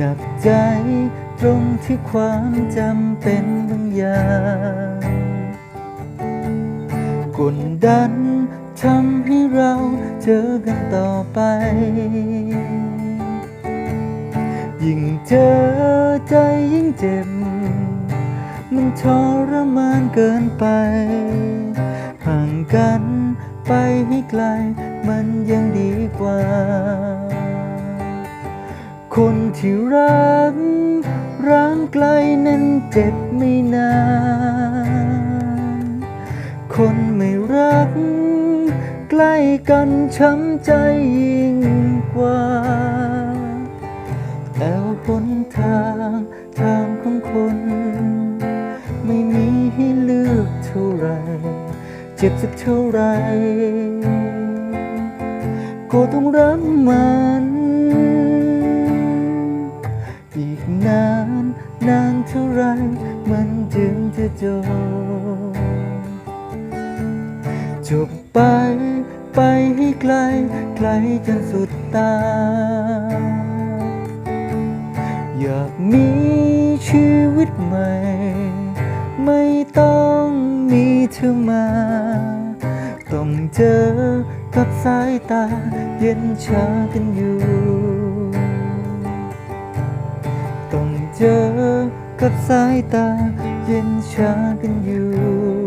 หนักใจ ตรงที่ความจำเป็นบางอย่างกดดันทำให้เราเจอกันต่อไป ยิ่งเจอใจยิ่งเจ็บ มันทรมานเกินไป ห่างกันไปให้ไกลมันยังดีกว่า คนที่รักร้างไกลนั้นเจ็บไม่นาน คนไม่รัก ใกล้กันช้ำใจยิ่งกว่าแต่ว่าหนทางทางของคน ไม่มีให้เลือกเท่าไร เจ็บสักเท่าไหรก็ต้องรับมัน นานเท่าไรมันจึงจะจบจบไปไปให้ไกลไกลจนสุดตา อยากมีชีวิตใหม่ ไม่ต้องมีเธอมา ต้องเจอกับสายตาเย็นชากันอยู่ เจอกับสายตาเย็นชากันอยู่